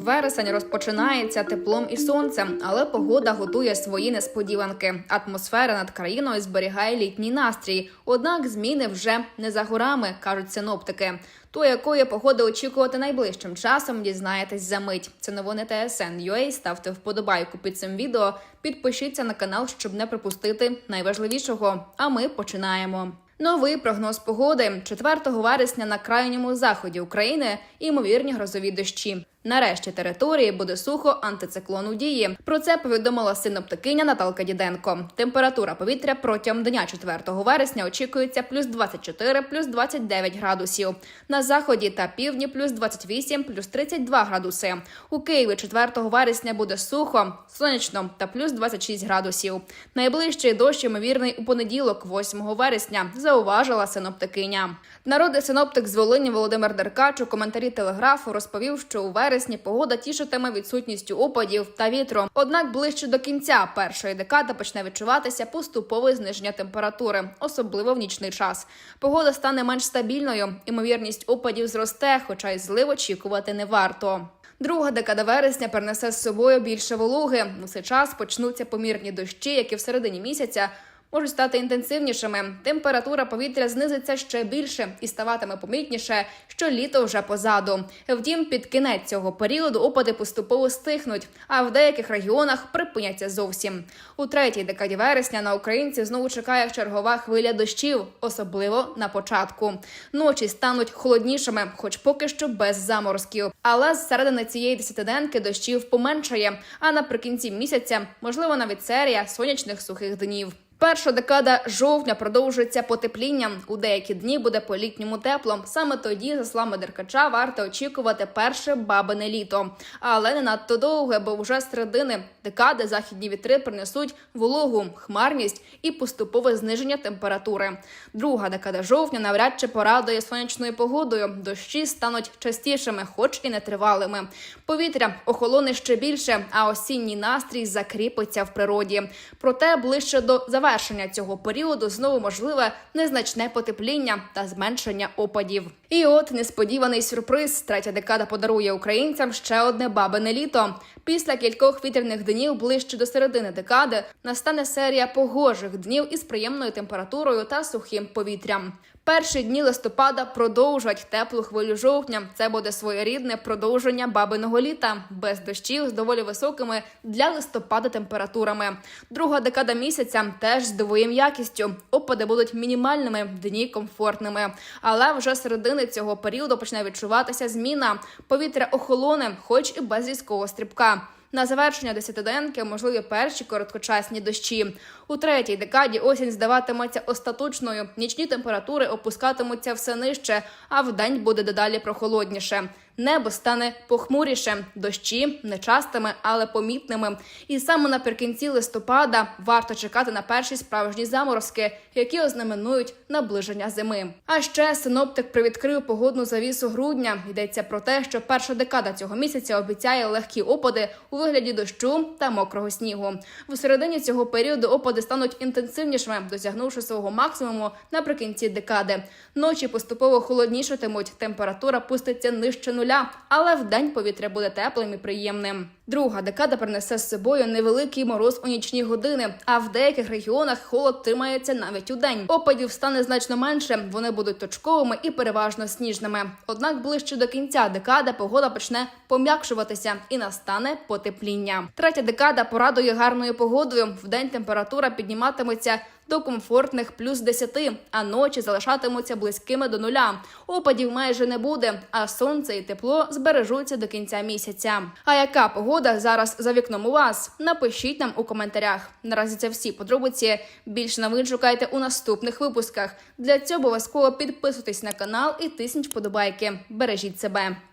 Вересень розпочинається теплом і сонцем, але погода готує свої несподіванки. Атмосфера над країною зберігає літній настрій. Однак зміни вже не за горами, кажуть синоптики. То якої погоди очікувати найближчим часом, дізнаєтесь за мить. Це новини ТСН UA. Ставте вподобайку під цим відео. Підпишіться на канал, щоб не пропустити найважливішого. А ми починаємо. Новий прогноз погоди 4 вересня на крайньому заході України імовірні грозові дощі. Нарешті території буде сухо антициклон у дії. Про це повідомила синоптикиня Наталка Діденко. Температура повітря протягом дня 4 вересня очікується плюс 24, плюс 29 градусів. На заході та півдні плюс 28, плюс 32 градуси. У Києві 4 вересня буде сухо, сонячно та плюс 26 градусів. Найближчий дощ ймовірний у понеділок, 8 вересня, зауважила синоптикиня. Народний синоптик з Волині Володимир Деркач у коментарі телеграфу розповів, що у вересні погода тішитиме відсутністю опадів та вітру. Однак ближче до кінця першої декади почне відчуватися поступове зниження температури, особливо в нічний час. Погода стане менш стабільною, імовірність опадів зросте, хоча й злив очікувати не варто. Друга декада вересня перенесе з собою більше вологи. У цей час почнуться помірні дощі, які в середині місяця можуть стати інтенсивнішими. Температура повітря знизиться ще більше і ставатиме помітніше, що літо вже позаду. Втім, під кінець цього періоду опади поступово стихнуть, а в деяких регіонах припиняться зовсім. У третій декаді вересня на українців знову чекає чергова хвиля дощів, особливо на початку. Ночі стануть холоднішими, хоч поки що без заморозків. Але з середини цієї десятиденки дощів поменшає. А наприкінці місяця можливо навіть серія сонячних сухих днів. Перша декада жовтня продовжується потеплінням. У деякі дні буде по літньому тепло. Саме тоді, за словами Деркача, варто очікувати перше бабине літо, але не надто довге, бо вже з середини декади західні вітри принесуть вологу, хмарність і поступове зниження температури. Друга декада жовтня навряд чи порадує сонячною погодою. Дощі стануть частішими, хоч і нетривалими. Повітря охолоне ще більше, а осінній настрій закріпиться в природі. Проте ближче до завершення цього періоду знову можливе незначне потепління та зменшення опадів. І от несподіваний сюрприз. Третя декада подарує українцям ще одне бабине літо. Після кількох вітряних днів ближче до середини декади настане серія погожих днів із приємною температурою та сухим повітрям. Перші дні листопада продовжать теплу хвилю жовтня. Це буде своєрідне продовження бабиного літа без дощів з доволі високими для листопада температурами. Друга декада місяця теж з дивоїм якістю. Опади будуть мінімальними, дні комфортними. Але вже середини цього періоду почне відчуватися зміна. Повітря охолоне, хоч і без різкого стрибка. На завершення десятиденки можливі перші короткочасні дощі. У третій декаді осінь здаватиметься остаточною. Нічні температури опускатимуться все нижче, а вдень буде дедалі прохолодніше. Небо стане похмуріше, дощі нечастими, але помітними. І саме наприкінці листопада варто чекати на перші справжні заморозки, які ознаменують наближення зими. А ще синоптик привідкрив погодну завісу грудня. Йдеться про те, що перша декада цього місяця обіцяє легкі опади у вигляді дощу та мокрого снігу. В середині цього періоду опади стануть інтенсивнішими, досягнувши свого максимуму наприкінці декади. Ночі поступово холоднішатимуть, температура пуститься нижче нуля, але вдень повітря буде теплим і приємним. Друга декада принесе з собою невеликий мороз у нічні години, а в деяких регіонах холод тримається навіть у день. Опадів стане значно менше. Вони будуть точковими і переважно сніжними. Однак ближче до кінця декади погода почне пом'якшуватися і настане потепління. Третя декада порадує гарною погодою. Вдень температура підніматиметься до комфортних плюс 10, а ночі залишатимуться близькими до нуля. Опадів майже не буде, а сонце і тепло збережуться до кінця місяця. А яка погода зараз за вікном у вас? Напишіть нам у коментарях. Наразі це всі подробиці. Більше новин шукайте у наступних випусках. Для цього обов'язково підписуйтесь на канал і тисніть вподобайки. Бережіть себе.